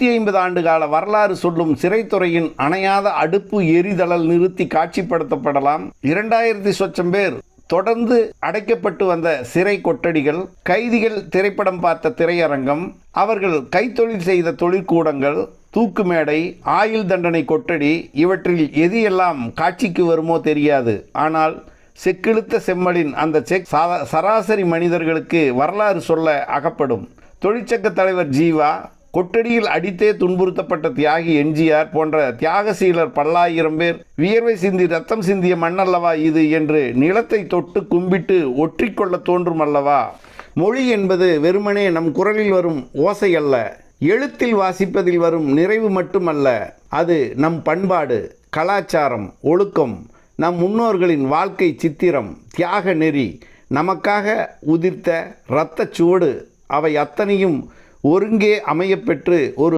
நூற்றி ஐம்பது ஆண்டு கால வரலாறு சொல்லும் சிறைத்துறையின் அணையாத அடுப்பு எரிதளல் நிறுத்தி காட்சிப்படுத்தப்படலாம். இரண்டாயிரத்தி சொச்சம் பேர் தொடர்ந்து அடைக்கப்பட்டு வந்த சிறை கொட்டடிகள் கைதிகள் திரைப்படம் பார்த்த திரையரங்கம் அவர்கள் கைத்தொழில் செய்த தொழிற்கூடங்கள் தூக்கு மேடை ஆயுள் தண்டனை கொட்டடி இவற்றில் எது எல்லாம் காட்சிக்கு வருமோ தெரியாது. ஆனால் செக்கிழுத்த செம்மலின் அந்த செக் சாதா- சராசரி மனிதர்களுக்கு வரலாறு சொல்ல அகப்படும். தொழிற்சங்க தலைவர் ஜீவா கொட்டடியில் அடித்தே துன்புறுத்தப்பட்ட தியாகி எம்ஜிஆர் போன்ற தியாகசீலர் பல்லாயிரம் பேர் வியர்வை சிந்தி ரத்தம் சிந்திய மண்ணல்லவா இது என்று நிலத்தை தொட்டு கும்பிட்டு ஒற்றிக்கொள்ள தோன்றும் அல்லவா? மொழி என்பது வெறுமனே நம் குரலில் வரும் ஓசை அல்ல எழுத்தில் வாசிப்பதில் வரும் நிறைவு மட்டுமல்ல. அது நம் பண்பாடு கலாச்சாரம் ஒழுக்கம் நம் முன்னோர்களின் வாழ்க்கை சித்திரம் தியாக நெறி நமக்காக உதிர்த்த இரத்தச் சுவடு அவை அத்தனையும் ஒருங்கே அமையப்பெற்று ஒரு